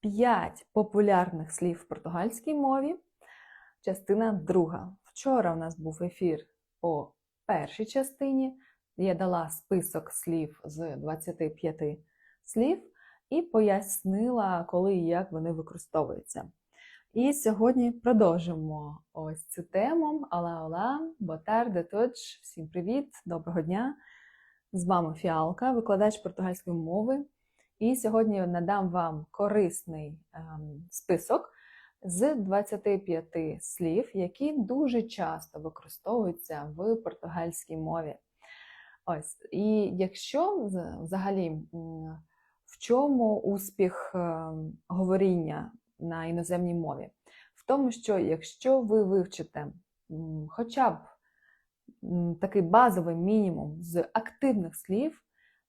5 популярних слів в португальській мові. Частина друга. Вчора у нас був ефір по першій частині. Я дала список слів з 25 слів і пояснила, коли і як вони використовуються. І сьогодні продовжимо ось цю тему. Ола ола, ботар, точ. Всім привіт, доброго дня! З вами Фіалка, викладач португальської мови. І сьогодні надам вам корисний ем, список з 25 слів, які дуже часто використовуються в португальській мові. Ось, і якщо взагалі в чому успіх ем, говоріння на іноземній мові? В тому, що якщо ви вивчите хоча б такий базовий мінімум з активних слів,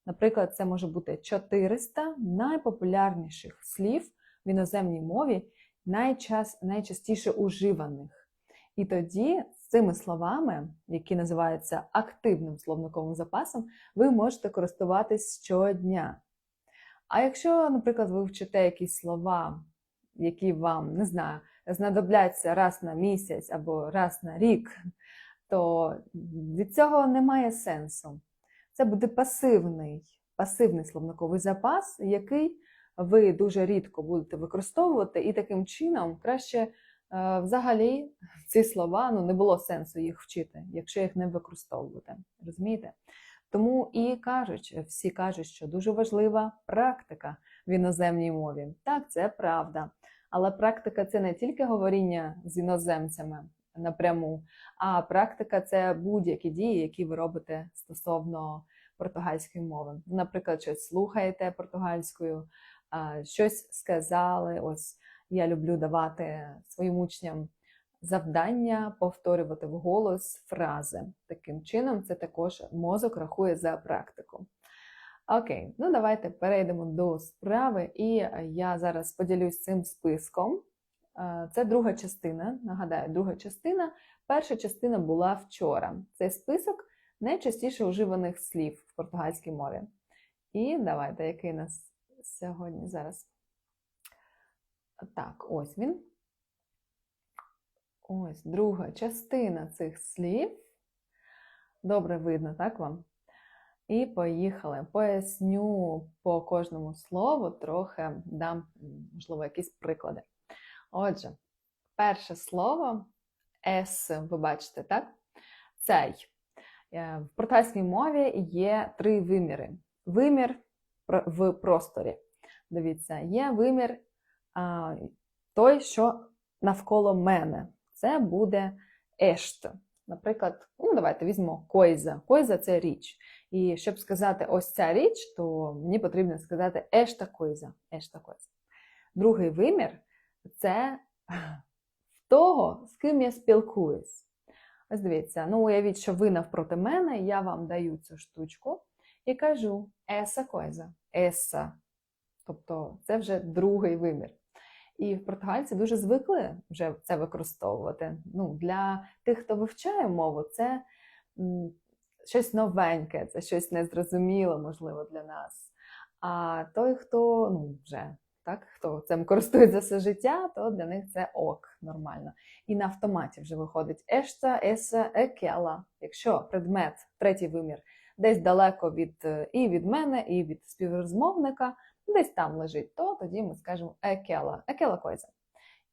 наприклад, це може бути 400 найпопулярніших слів в іноземній мові, найчас, найчастіше уживаних. І тоді з цими словами, які називаються активним словниковим запасом, ви можете користуватись щодня. А якщо, наприклад, ви вчите якісь слова, які вам не знаю, знадобляться раз на місяць або раз на рік, то від цього немає сенсу. Це буде пасивний, пасивний словниковий запас, який ви дуже рідко будете використовувати, і таким чином краще е, взагалі ці слова ну не було сенсу їх вчити, якщо їх не використовувати. Розумієте? Тому і кажуть, всі кажуть, що дуже важлива практика в іноземній мові. Так, це правда. Але практика це не тільки говоріння з іноземцями напряму, а практика це будь-які дії, які ви робите стосовно португальської мови. Наприклад, щось слухаєте португальською, щось сказали. Ось я люблю давати своїм учням завдання повторювати вголос фрази. Таким чином, це також мозок рахує за практику. Окей, ну давайте перейдемо до справи, і я зараз поділюсь цим списком. Е, Це друга частина. Нагадаю, друга частина. Перша частина була вчора. Цей список найчастіше уживаних слів в португальській мові. І давайте, який нас сьогодні зараз. Так, ось він. Ось друга частина цих слів. Добре видно, так вам? І поїхали. Поясню по кожному слову, трохи дам, можливо, якісь приклади. Отже, перше слово «ес», ви бачите, так? Цей. Е, В португальській мові є три виміри. Вимір в просторі. Дивіться, є вимір а, той, що навколо мене. Це буде ешт. Наприклад, ну давайте візьмемо койза. Койза це річ. І щоб сказати ось ця річ, то мені потрібно сказати ешта койза. Ешта койза. Другий вимір це в того, з ким я спілкуюсь. Ось дивіться, ну уявіть, що ви навпроти мене, я вам даю цю штучку і кажу еса койза, еса. Тобто це вже другий вимір. І португальці дуже звикли вже це використовувати. Ну, для тих, хто вивчає мову, це щось новеньке, це щось незрозуміле, можливо, для нас. А той, хто ну, вже так, хто цим користується все життя, то для них це ок, нормально. І на автоматі вже виходить ешта, еса, екела. Якщо предмет, третій вимір, десь далеко від е, і від мене, і від співрозмовника, десь там лежить, то тоді ми скажемо екела, екела койза.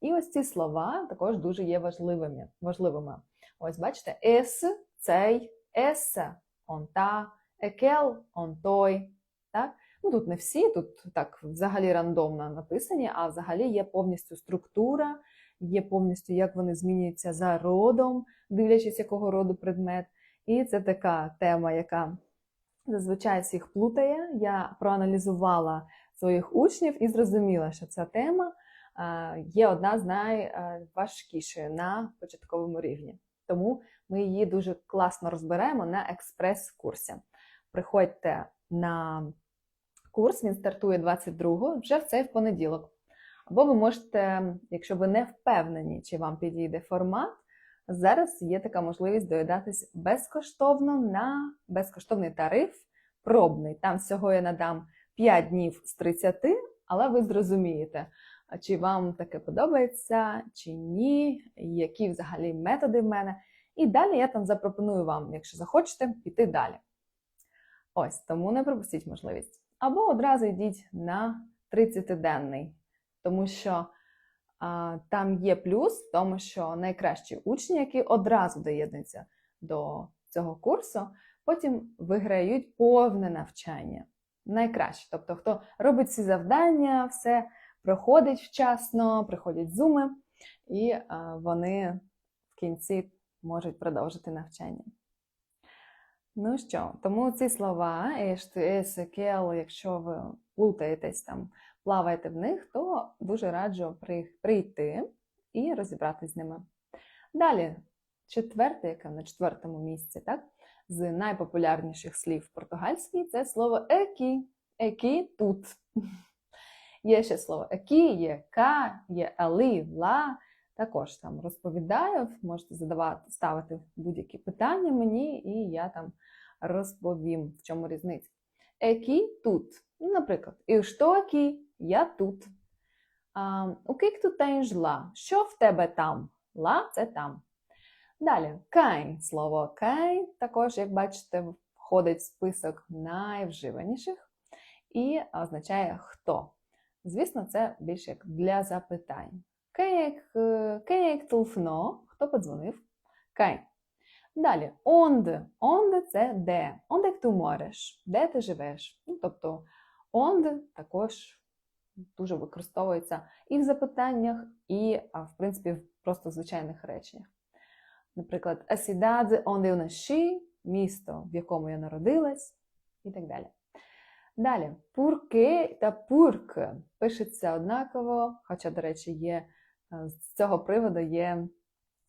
І ось ці слова також дуже є важливими. важливими. Ось бачите, ес, цей, еса, он та, екел, он той. Так? Ну тут не всі, тут так взагалі рандомно написані, а взагалі є повністю структура, є повністю, як вони змінюються за родом, дивлячись, якого роду предмет. І це така тема, яка зазвичай всіх плутає. Я проаналізувала своїх учнів і зрозуміла, що ця тема є одна з найважкішої на початковому рівні. Тому ми її дуже класно розберемо на експрес-курсі. Приходьте на курс, він стартує 22-го, вже в цей понеділок. Або ви можете, якщо ви не впевнені, чи вам підійде формат, зараз є така можливість доєднатись безкоштовно на безкоштовний тариф пробний. Там всього я надам 5 днів з 30, але ви зрозумієте, чи вам таке подобається, чи ні, які взагалі методи в мене. І далі я там запропоную вам, якщо захочете, піти далі. Ось, тому не пропустіть можливість. Або одразу йдіть на 30-денний, тому що а, там є плюс в тому, що найкращі учні, які одразу доєднуються до цього курсу, потім виграють повне навчання. Найкраще. Тобто, хто робить ці завдання, все проходить вчасно, приходять зуми, і а, вони в кінці можуть продовжити навчання. Ну що, тому ці слова, ЕШТС, якщо ви плутаєтесь там, плаваєте в них, то дуже раджу прийти і розібратись з ними. Далі, четверте, яке на четвертому місці, так? З найпопулярніших слів в португальській це слово екі. Екі тут. Є ще слово екі, є ка, є али, ла. Також там розповідаю, можете задавати, ставити будь-які питання мені, і я там розповім, в чому різниця. Екі тут. Ну, Наприклад, і що екі? Я тут. У кик тут ла? Що в тебе там? Ла це там. Далі, кай. Слово кай також, як бачите, входить в список найвживаніших і означає хто. Звісно, це більше як для запитань. Кей як, е, як телефно, хто подзвонив? Кай. Далі, онде. Онде це де. Онде як ти можеш, де ти живеш. Ну, тобто, онде також дуже використовується і в запитаннях, і, в принципі, в просто звичайних реченнях. Наприклад, cidade onde eu місто, в якому я народилась, і так далі. Далі, пурки та пурк пишеться однаково, хоча, до речі, є з цього приводу є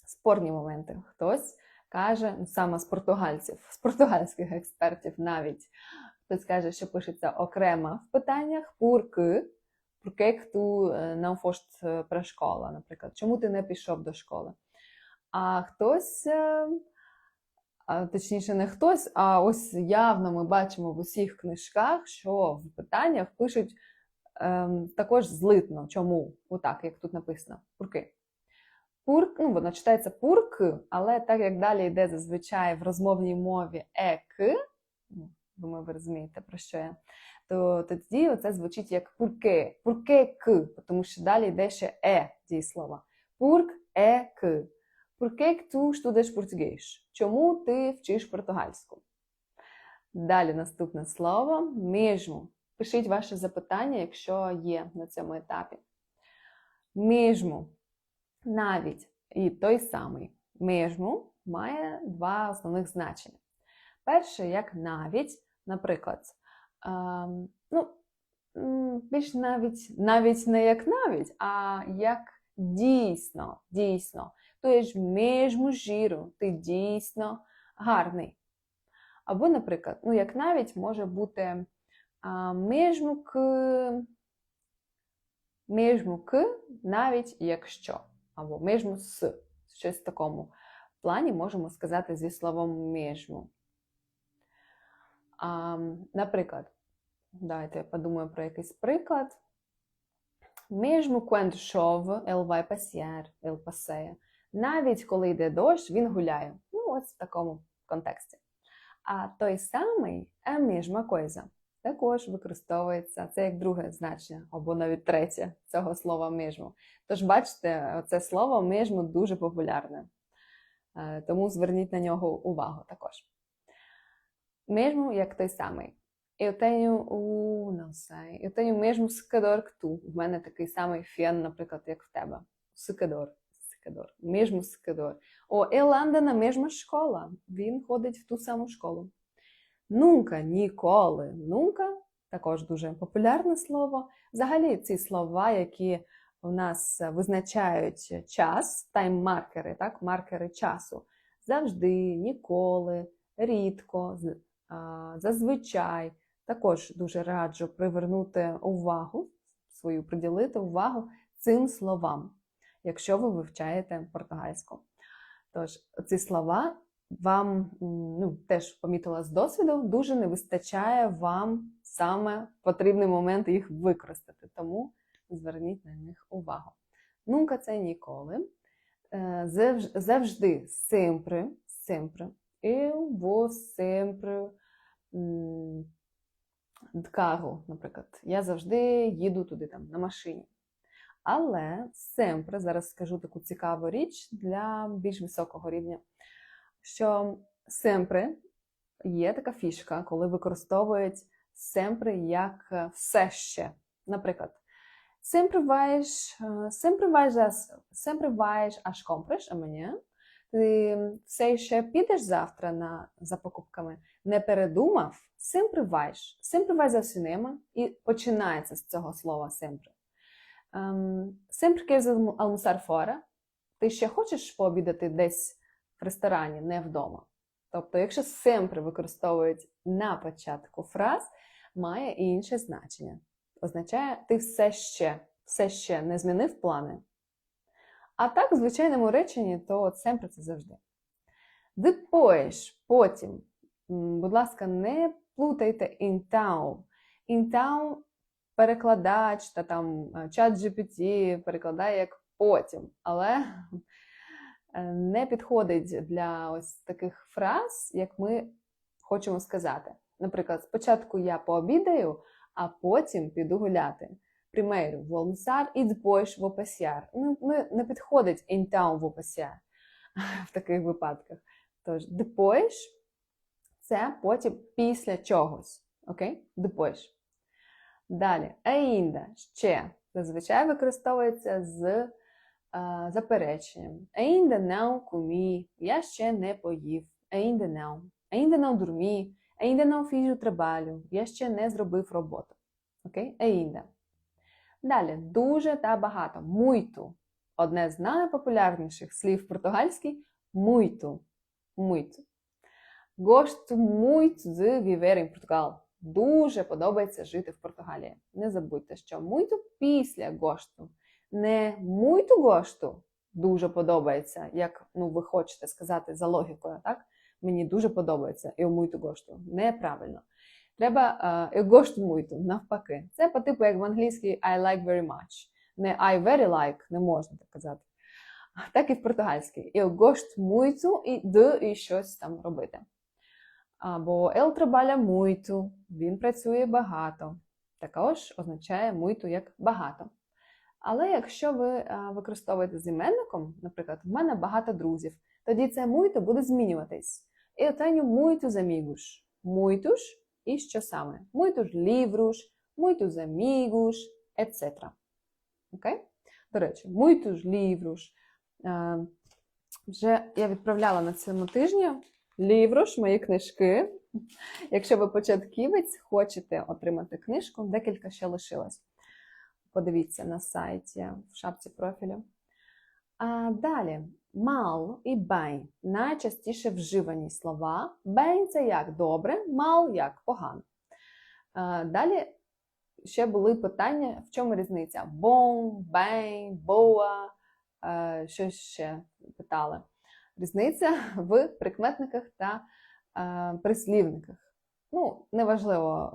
спорні моменти. Хтось каже, ну, саме з португальців, з португальських експертів навіть, хтось каже, що пишеться окремо в питаннях пурки, пурки ту не фошт про школа, наприклад, чому ти не пішов до школи? А хтось, е, точніше, не хтось, а ось явно ми бачимо в усіх книжках, що в питаннях пишуть ем, також злитно. Чому? Отак, як тут написано. Пурки. Пурк, ну, воно читається пурк, але так як далі йде зазвичай в розмовній мові ек, ну, думаю, ви розумієте, про що я, то тоді оце звучить як пурке, пурке к, тому що далі йде ще е дієслова. Пурк е к. Que tu estudas português? Чому ти вчиш португальську? Далі наступне слово mesmo. Пишіть ваше запитання, якщо є на цьому етапі. Mesmo. Навіть і той самий. Mesmo має два основних значення. Перше, як навіть, наприклад, ем, ну, більш навіть, навіть не як навіть, а як дійсно, дійсно. Tu és mesmo giro, ти дійсно гарний. Або, наприклад, ну, як навіть може бути а, mesmo que, mesmo навіть якщо. Або mesmo с. Щось в такому плані можемо сказати зі словом mesmo. А, наприклад, давайте я подумаю про якийсь приклад. Mesmo quando chove, ele vai passear. Навіть коли йде дощ, він гуляє. Ну, ось в такому контексті. А той самий mesma coisa також використовується, це як друге значення, або навіть третє цього слова mesmo. Тож, бачите, це слово mesmo дуже популярне. Е, Тому зверніть на нього увагу також. Mesmo як той самий. Eu tenho o, não sei, secador. В мене такий самий фен, наприклад, як в тебе. Секадор. Секадор. Mesmo секадор. О, ele anda mesma школа. Він ходить в ту саму школу. Нунка, ніколи. Нунка також дуже популярне слово. Взагалі, ці слова, які у нас визначають час, тайм-маркери, так, маркери часу. Завжди, ніколи, рідко, зазвичай. Також дуже раджу привернути увагу, свою приділити увагу цим словам, якщо ви вивчаєте португальську. Тож, ці слова вам ну, теж помітила з досвіду, дуже не вистачає вам саме потрібний момент їх використати. Тому зверніть на них увагу. Нунка це ніколи. Е, Завжди sempre, sempre. Eu vou sempre carro, наприклад. Я завжди їду туди там на машині. Але sempre, зараз скажу таку цікаву річ для більш високого рівня, що sempre є така фішка, коли використовують sempre як е, все ще. Наприклад, sempre vais, sempre vais, sempre vais. Ти все ще підеш завтра на, за покупками, не передумав, sempre vais. Sempre vais ao і починається з цього слова sempre. Um, sempre queres almo- almoçar. Ти ще хочеш пообідати десь ресторані, не вдома. Тобто, якщо sempre використовують на початку фраз, має інше значення. Означає, ти все ще, все ще не змінив плани. А так, в звичайному реченні, то sempre це завжди. Depois, потім. Будь ласка, не плутайте então. Então перекладач та там е, чат GPT перекладає як потім, але не підходить для ось таких фраз, як ми хочемо сказати. Наприклад, спочатку я пообідаю, а потім піду гуляти. Primeiro vou almoçar e depois vou passear. Не, підходить então vou passear в таких випадках. Тож, depois – це потім після чогось. Окей? Depois. Далі, ainda, ще. Зазвичай використовується з запереченням. Ainda não comi, я ще не поїв. Ainda não. Ainda não dormi, ainda não fiz o trabalho, я ще не зробив роботу. Окей? Ainda. Далі, дуже та багато. Muito. Одне з найпопулярніших слів португальський muito. Muito. Gosto muito de viver em Portugal. Дуже подобається жити в Португалії. Не забудьте, що muito після гошту. Не muito гошту дуже подобається, як ну, ви хочете сказати за логікою, так? Мені дуже подобається eu muito gosto. Неправильно. Треба е, eu gosto muito, навпаки. Це по типу, як в англійській I like very much. Не I very like, не можна так казати. Так і в португальській. Eu gosto muito і de і щось там робити. Або el trabalha muito, він працює багато. Також означає muito як багато. Але якщо ви е, використовуєте з іменником, наприклад, в мене багато друзів, тоді це muito буде змінюватись. Eu tenho muitos amigos. Muitos і що саме? Muitos livros, muitos amigos, etc. Окей? До речі, muitos livros. Е, Вже я відправляла на цьому тижні ліврош, мої книжки. Якщо ви початківець, хочете отримати книжку, декілька ще лишилось. Подивіться на сайті в шапці профілю. А далі мал і бень найчастіше вживані слова. Бень це як добре, мал як погано. А, далі ще були питання, в чому різниця? Бон, бень, боа, що ще питали. Різниця в прикметниках та прислівниках. Ну, неважливо,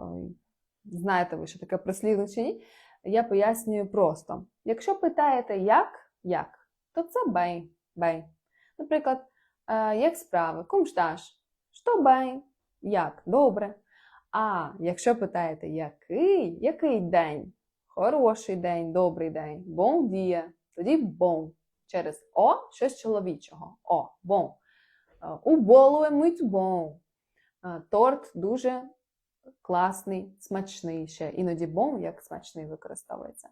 знаєте ви, що таке прислівник чи ні. Я пояснюю просто. Якщо питаєте як, як, то це бень, бень. Наприклад, е, як справи, кум шташ, що бень, як, добре. А якщо питаєте який, який день? Хороший день, добрий день, бон дія, тоді бон. Через О щось чоловічого. О, бон. Е, У болу. Е, Торт дуже класний, смачний ще. Іноді бон як смачний використовується.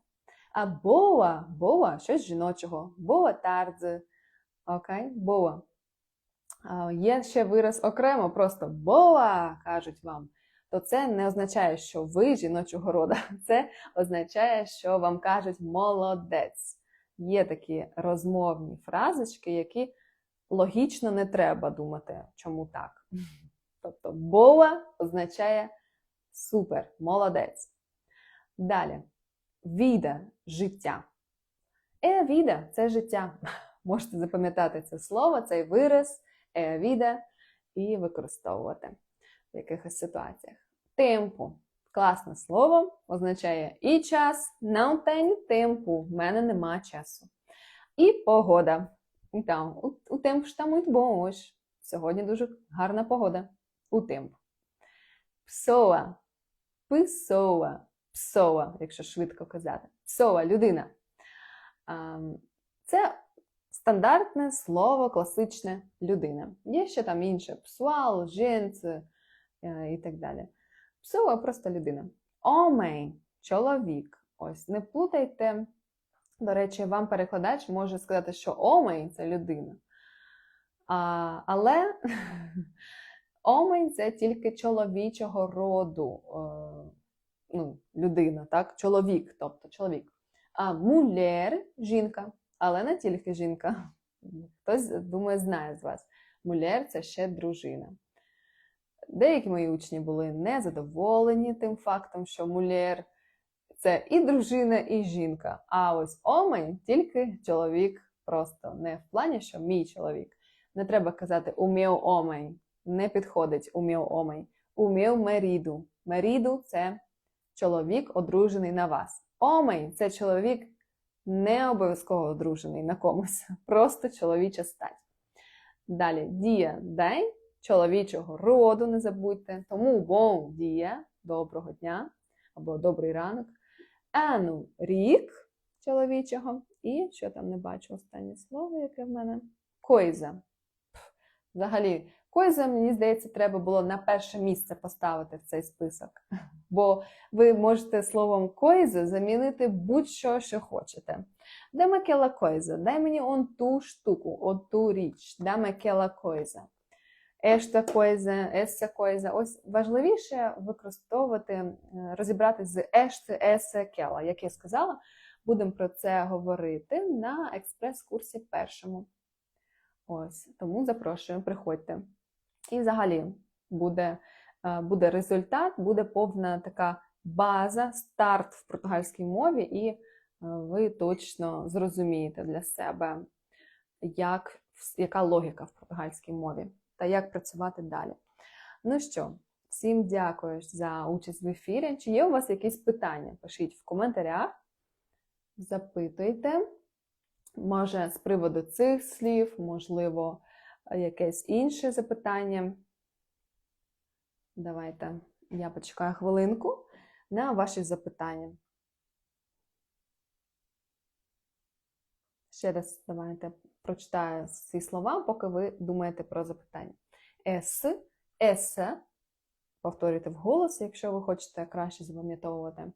А боа, боа щось жіночого. Боа тардзи. Окей, боа. Є ще вираз окремо, просто боа, кажуть вам. То це не означає, що ви жіночого рода. Це означає, що вам кажуть молодець. Є такі розмовні фразочки, які логічно не треба думати, чому так. Тобто боа означає супер, молодець. Далі. Віда життя. Е, віда це життя. Можете запам'ятати це слово, цей вираз. Е, віда. і використовувати в якихось ситуаціях. Темпу. Класне слово, означає і час, tenho tempo, в мене нема часу. І погода. O, o tempo está muito bom. Сьогодні дуже гарна погода. У темп. Псоа. Писоа. Псоа, якщо швидко казати. Псоа, людина. Це стандартне слово, класичне людина. Є ще там інше псуал, женц е, і так далі. Псоа просто людина. Омей чоловік. Ось не плутайте. До речі, вам перекладач може сказати, що омей це людина. А, але омей це тільки чоловічого роду е, ну, людина, так? Чоловік, тобто чоловік. А мулєр жінка, але не тільки жінка. Хтось, думаю, знає з вас. Мулєр це ще дружина. Деякі мої учні були незадоволені тим фактом, що мулєр це і дружина, і жінка. А ось омей тільки чоловік, просто не в плані, що мій чоловік. Не треба казати умів омей. Не підходить умів омей. Умів меріду. Меріду це чоловік, одружений на вас. Омей це чоловік не обов'язково одружений на комусь, просто чоловіча стать. Далі дія день чоловічого роду, не забудьте. Тому бон дія доброго дня або добрий ранок. Ану рік чоловічого. І що там не бачу останнє слово, яке в мене? Койза. Взагалі, койза, мені здається, треба було на перше місце поставити в цей список. Бо ви можете словом койза замінити будь-що, що хочете. Даме кела койза, дай мені он ту штуку, он ту річ, даме кела койза. Ешта койза, еса койза. Ось важливіше використовувати, е, розібратися з ешти, есе, кела. Як я сказала, будемо про це говорити на експрес-курсі першому. Ось, тому запрошую, приходьте. І взагалі буде, е, буде результат, буде повна така база, старт в португальській мові, і е, ви точно зрозумієте для себе, як, яка логіка в португальській мові та як працювати далі. Ну що, всім дякую за участь в ефірі. Чи є у вас якісь питання? Пишіть в коментарях, запитуйте. Може, з приводу цих слів, можливо, якесь інше запитання. Давайте я почекаю хвилинку на ваші запитання. Ще раз давайте прочитаю ці слова, поки ви думаєте про запитання. Ес, есе, повторюйте вголос, якщо ви хочете краще запам'ятовувати.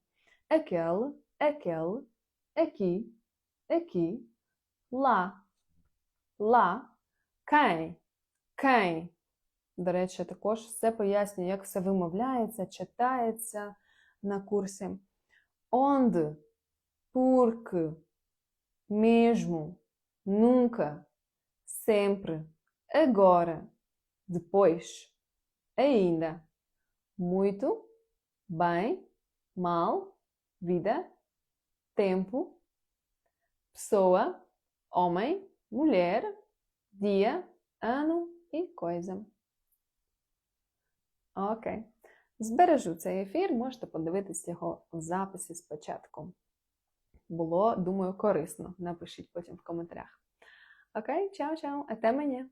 Екел, екел, екі, екі, ла, ла, кай, кай. До речі, також все пояснюю, як все вимовляється, читається на курсі. Онд, пурк, mesmo, nunca, sempre, agora, depois, ainda, muito, bem, mal, vida, tempo, pessoa, homem, mulher, Dia, ano і coisa. Окей. Збережу цей ефір, можете подивитись його в записі спочатку було, думаю, корисно. Напишіть потім в коментарях. Окей, чао-чао, а те мені.